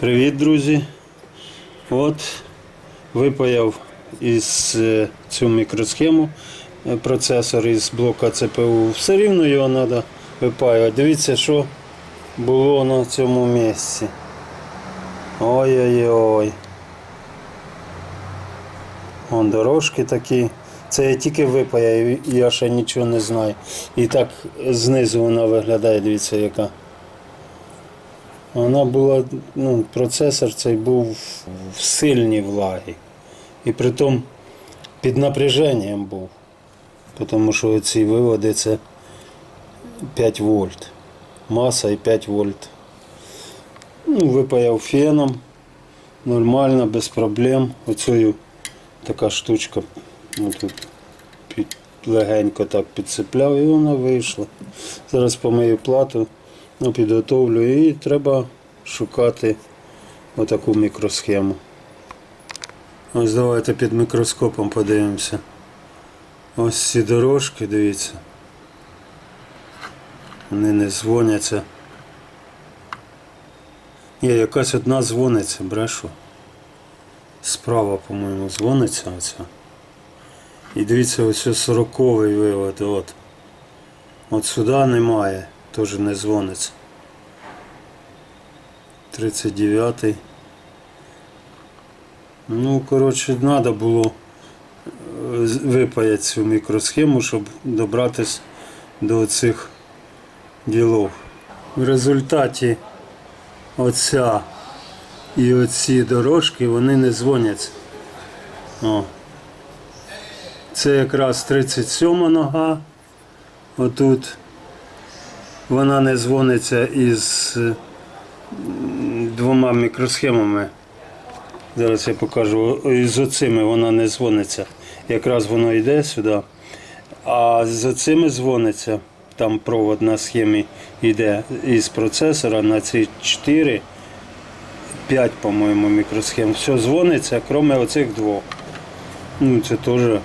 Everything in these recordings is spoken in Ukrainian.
Привіт, друзі. От випаяв із е, цю мікросхему е, процесор із блока ЦПУ. Все рівно його треба випаювати. Дивіться, що було на цьому місці. Ой-ой-ой. Вон дорожки такі. Це я тільки випаяв, я ще нічого не знаю. І так знизу вона виглядає, дивіться, яка. Вона була, ну, процесор цей був в сильній влагі. І притом під напряженням був. Тому що ці виводи це 5 вольт. Маса і 5 вольт. Ну, випаяв феном. Нормально, без проблем. Оцею така штучка. Під, легенько так підцепляв і вона вийшла. Зараз помию плату. Ну, підготовлю і треба шукати отаку мікросхему. Ось давайте під мікроскопом подивимося. Ось ці дорожки, дивіться. Вони не дзвоняться. Ні, якась одна дзвониться, брешу. Справа, по-моєму, дзвониться оця. І дивіться, ось сороковий вивод. От. От сюди немає, теж не дзвониться. 39-й. Ну, коротше, треба було е, випаяти цю мікросхему, щоб добратися до цих ділов. В результаті оця і оці дорожки вони не дзвоняться. О. Це якраз 37 нога. Отут вона не дзвониться із е, двома мікросхемами. Зараз я покажу. З оцими вона не дзвониться. Якраз воно йде сюди. А з оцими дзвониться. Там провод на схемі йде із процесора на ці 4, 5, по-моєму, мікросхем. Все дзвониться, крім оцих двох. Ну, це теж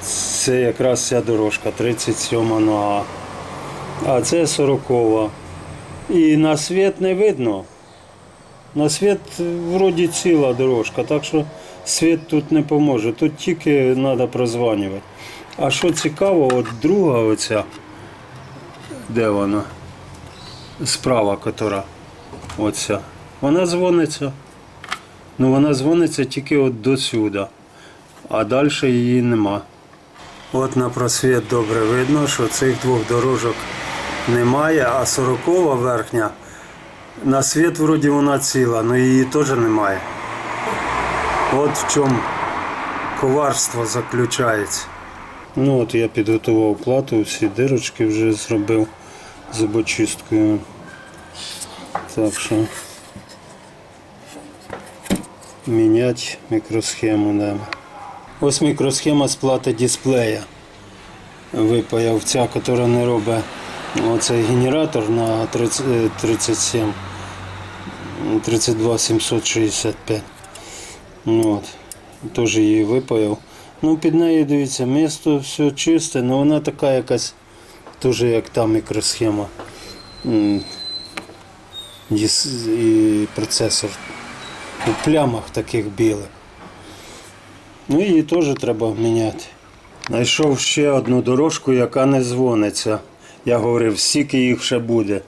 це якраз ця дорожка, 37 нога. А це 40. І на світ не видно. На світ е, вроді ціла дорожка, так що світ тут не поможе. Тут тільки треба прозванювати. А що цікаво, от друга оця, де вона? Справа, котра оця. Вона дзвониться. Ну вона дзвониться тільки от до сюди, а далі її нема. От на просвіт добре видно, що цих двох дорожок немає, а сорокова верхня на світ вроді вона ціла, але її теж немає. От в чому коварство заключається. Ну от я підготував плату, всі дирочки вже зробив зубочисткою. Так що міняти мікросхему треба. Ось мікросхема з плати дисплея. Випаяв ця, яка не робить оцей генератор на 30, е, 37 32 765. Ну, От. Теж її випаяв. Ну, під нею дивіться, місто все чисте, але вона така якась, теж як та мікросхема. І процесор у плямах таких білих. Ну її теж треба міняти. Знайшов ще одну дорожку, яка не дзвониться. Я говорив, скільки їх ще буде.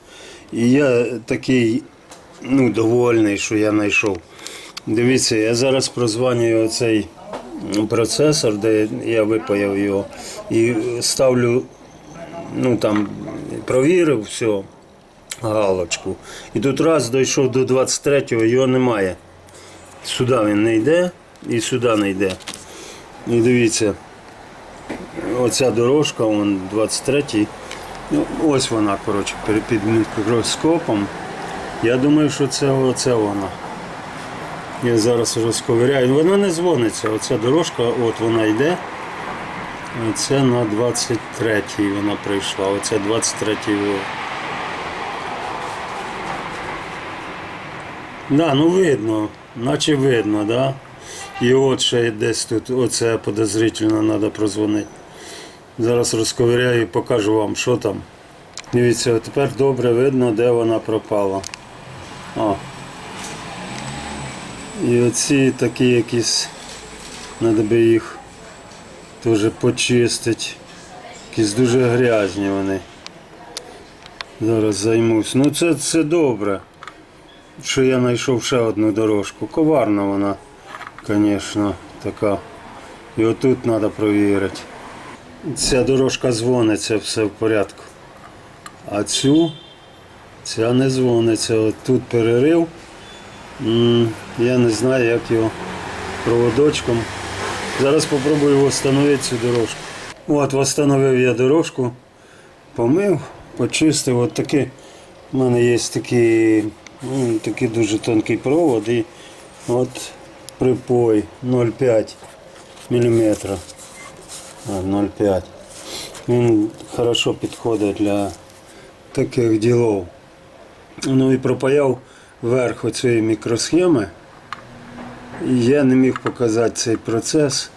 І я такий ну, довольний, що я знайшов. Дивіться, я зараз прозванюю цей процесор, де я випаяв його, і ставлю, ну там, провірив все, галочку. І тут раз дійшов до 23-го, його немає. Сюди він не йде і сюди не йде. І дивіться, оця дорожка, вон 23-й. Ну, ось вона, коротше, під мікроскопом. Я думаю, що це оце вона. Я зараз розковиряю. Вона не дзвониться. Оця дорожка, от вона йде. Це на 23-й вона прийшла. Оце 23-й вивод. Да, ну видно, наче видно, да? І от ще десь тут, оце подозрительно треба прозвонити. Зараз розковиряю і покажу вам, що там. Дивіться, тепер добре видно, де вона пропала. О. І оці такі якісь, треба би їх теж почистити. Якісь дуже грязні вони. Зараз займусь. Ну це, це добре, що я знайшов ще одну дорожку. Коварна вона, звісно, така. І отут треба провірити. Ця дорожка дзвониться, все в порядку. А цю, ця не дзвониться. От тут перерив. Я не знаю, як його проводочком. Зараз спробую встановити цю дорожку. От, встановив я дорожку, помив, почистив. От такі, в мене є такий, ну, такий дуже тонкий провод і от припой 0,5 мм. 0,5. Він хорошо підходить для таких ділов. Ну і пропаяв верх оцієї мікросхеми. Я не міг показати цей процес.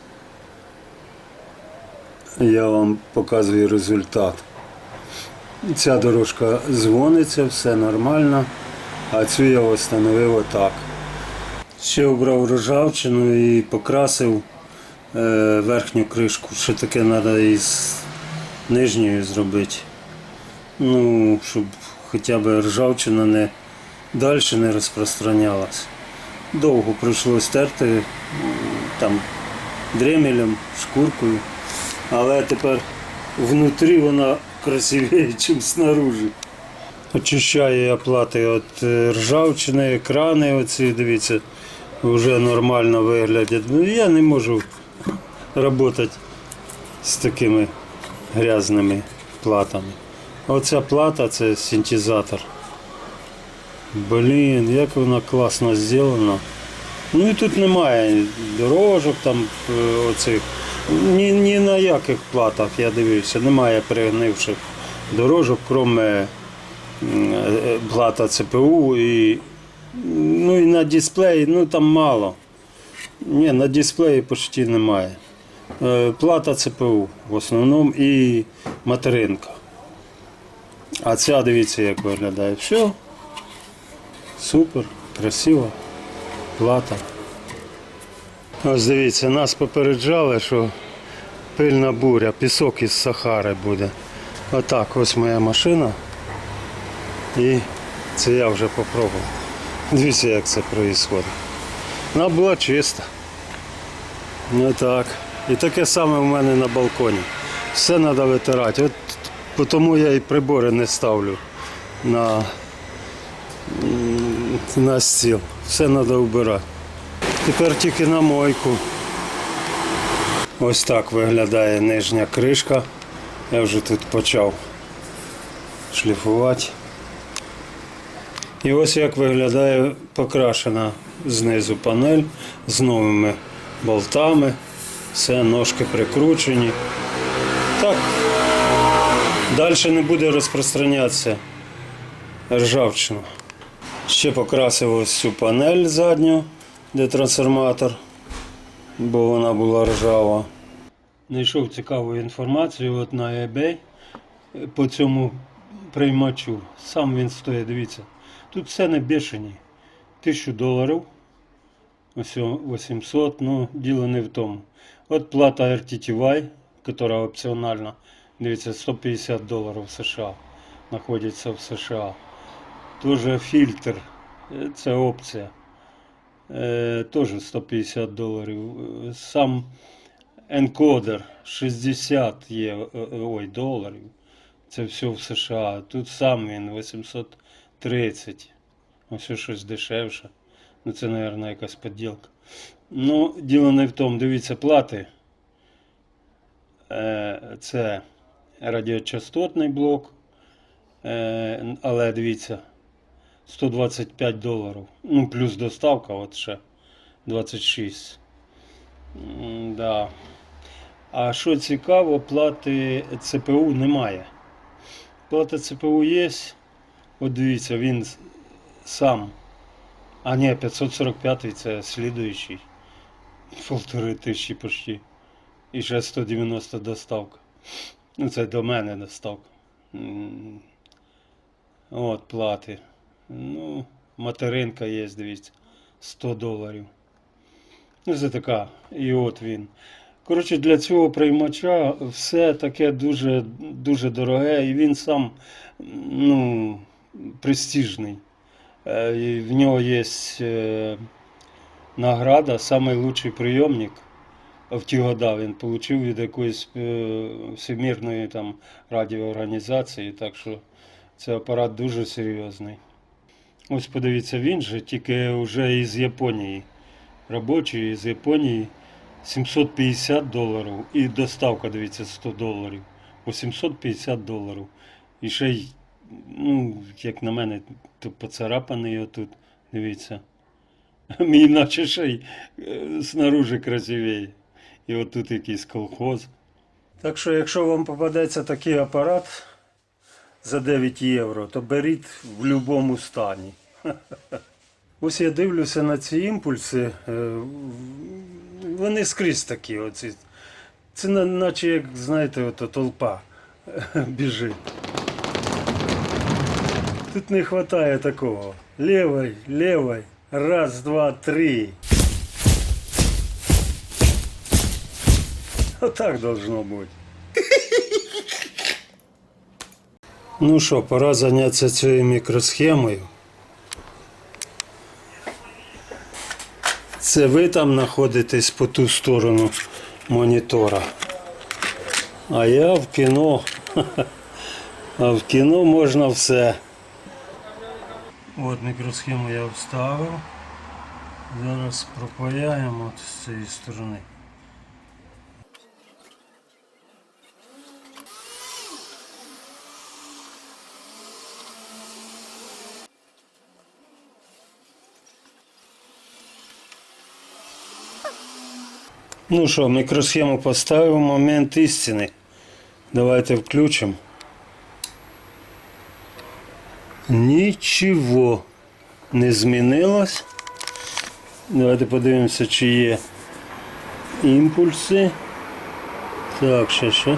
Я вам показую результат. Ця дорожка дзвониться, все нормально, а цю я встановив отак. Ще обрав ржавчину і покрасив верхню кришку. Ще таке треба із нижньою зробити. Ну, щоб хоча б ржавчина не далі не розпространялась. Довго прийшлось терти там дремелем, шкуркою, але тепер внутрі вона красивіше, ніж снаружи. Очищаю я плати від е, ржавчини, екрани оці, дивіться, вже нормально виглядять. Ну, я не можу працювати з такими грязними платами. Оця плата це синтезатор. Блін, як вона класно зроблена. Ну і тут немає дорожок там е, оцих. Ні, ні на яких платах я дивився, немає пригнивших дорожок, крім е, е, плата ЦПУ і, ну, і на дисплеї, ну там мало. Ні, на дисплеї почти немає. Е, Плата ЦПУ в основному і материнка. А ця дивіться, як виглядає. Все. Супер, красиво. Плата. Ось дивіться, нас попереджали, що пильна буря, пісок із Сахари буде. Отак, ось моя машина. І це я вже попробував. Дивіться, як це відбувається. Вона була чиста. Ну так. І таке саме в мене на балконі. Все треба витирати. От тому я і прибори не ставлю на, на стіл. Все треба вбирати. Тепер тільки на мойку. Ось так виглядає нижня кришка. Я вже тут почав шліфувати. І ось як виглядає покрашена знизу панель з новими болтами. Все, ножки прикручені. Так, далі не буде розпространятися ржавчина. Ще покрасив ось цю панель задню, де трансформатор, бо вона була ржава. Знайшов цікаву інформацію от на eBay по цьому приймачу. Сам він стоїть, дивіться. Тут все не бешені. Тисячу доларів. Ось 800, ну діло не в тому. От плата RTTY, яка опціональна, дивіться, 150 доларів США. Знаходиться в США. Тоже фільтр, е, це опція. Е, Теж 150 доларів. Сам енкодер 60 є е, ой, доларів. Це все в США. Тут сам він 830. Ось щось дешевше. Ну це, мабуть, якась поділка. Ну, діло не в тому, дивіться, плати. Е, Це радіочастотний блок. Е, Але дивіться, 125 доларів. Ну, плюс доставка, от ще 26. Да. А що цікаво, плати ЦПУ немає. Плата ЦПУ є. От дивіться, він сам. А ні, 545 це слідуючий. Полтори тисячі почти. І ще 190 доставка. Ну, це до мене доставка. От плати. Ну, материнка є, дивіться. 100 доларів. Ну, це така, і от він. Коротше, для цього приймача все таке дуже, дуже дороге, і він сам ну, престижний. Е, В нього є награда, найкращий прийомник. В ті года він отримав від якоїсь е, всемірної там радіоорганізації, так що це апарат дуже серйозний. Ось подивіться, він же тільки вже із Японії. Робочий з Японії 750 доларів. І доставка, дивіться, 100 доларів. 850 доларів. І ще ну, як на мене, то поцарапаний отут. Дивіться. Мій наче ще й е, снаружи красивіє. І отут якийсь колхоз. Так що, якщо вам попадеться такий апарат за 9 євро, то беріть в будь-якому стані. Ось я дивлюся на ці імпульси. е, Вони скрізь такі. Оці. Це наче, як знаєте, ото толпа біжить. Тут не вистачає такого. Лівий, лівий. Раз, два, три. Отак должно бути. Ну що, пора зайнятися цією мікросхемою. Це ви там знаходитесь по ту сторону монітора. А я в кіно. А в кіно можна все. От мікросхему я вставив. Зараз пропаяємо з цієї сторони. Ну що, мікросхему поставив, момент істини. Давайте включимо. Нічого не змінилось. Давайте подивимося, чи є імпульси. Так, ще ще.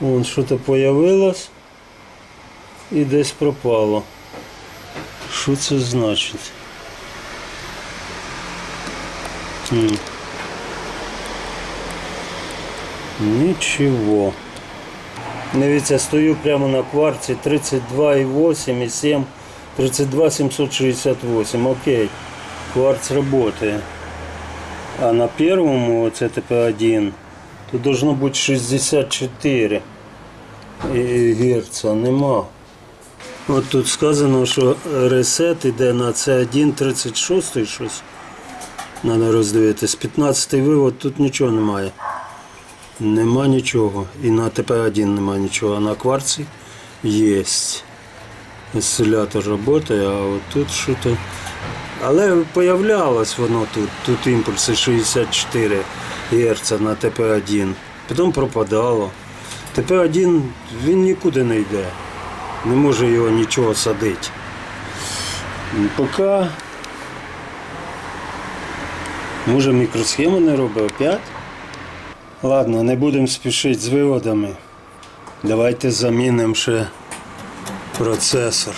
Вон що-то появилось і десь пропало. Що це значить? Хм. Нічого. Дивіться, стою прямо на кварці 32,8 і 7, 32 768. Окей. Кварц работает. А на первому, це ТП1, то должно бути 64 і- Герца. Нема. От тут сказано, що ресет іде на C1 36 щось. Треба роздивитись. 15 вивод тут нічого немає. Нема нічого. І на ТП1 нема нічого, а на кварці є. Осцилятор працює, а от тут що то. Але появлялось воно тут. Тут імпульси 64 Гц на ТП1. Потім пропадало. ТП1 він нікуди не йде. Не може його нічого садити. Поки Може мікросхему не робить опять? Ладно, не будемо спішити з виводами. Давайте замінимо ще процесор.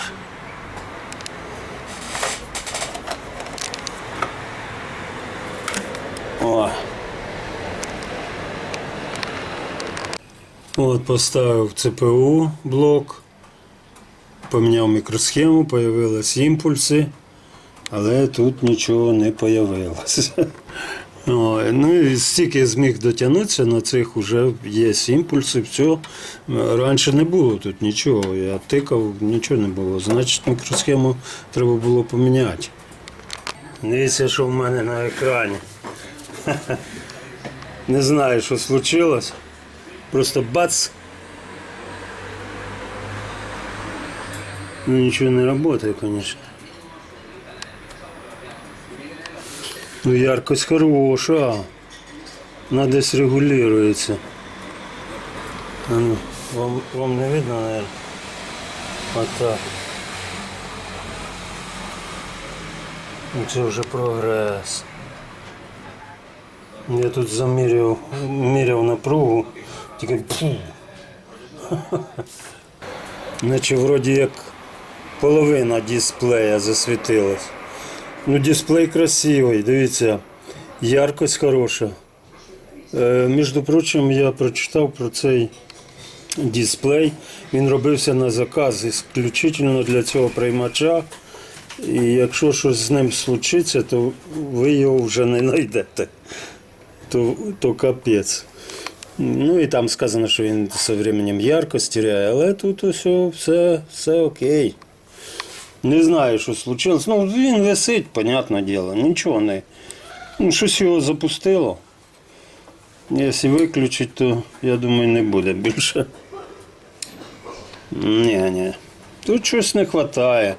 О. От поставив ЦПУ блок, поміняв мікросхему, появились імпульси. Але тут нічого не появилось. Ой, ну і стільки зміг дотягнутися, на цих вже є імпульси, все. Раніше не було тут нічого. Я тикав, нічого не було. Значить, мікросхему треба було поміняти. Дивіться, що в мене на екрані. Не знаю, що случилось. Просто бац. Ну нічого не працює, звісно. Ну, яркость хороша. Она десь регулируется. А ну, вам, вам не видно, наверное? Вот так. Ну, Це вже прогрес. Я тут заміряв, міряв напругу, тільки пфу. Наче вроді як половина дисплея засвітилась. Ну, дисплей красивий, дивіться, яркость хороша. Е, між прочим, я прочитав про цей дисплей. Він робився на заказ ісключительно для цього приймача. І якщо щось з ним случиться, то ви його вже не знайдете. То, то капець. Ну і там сказано, що він з часом яркость теряє, але тут усе, все, все окей. Не знаю, що случилось. Ну, він висить, понятне діло, нічого не. Ну, щось його запустило. Якщо виключити, то я думаю, не буде більше. Ні, ні. Тут щось не вистачає.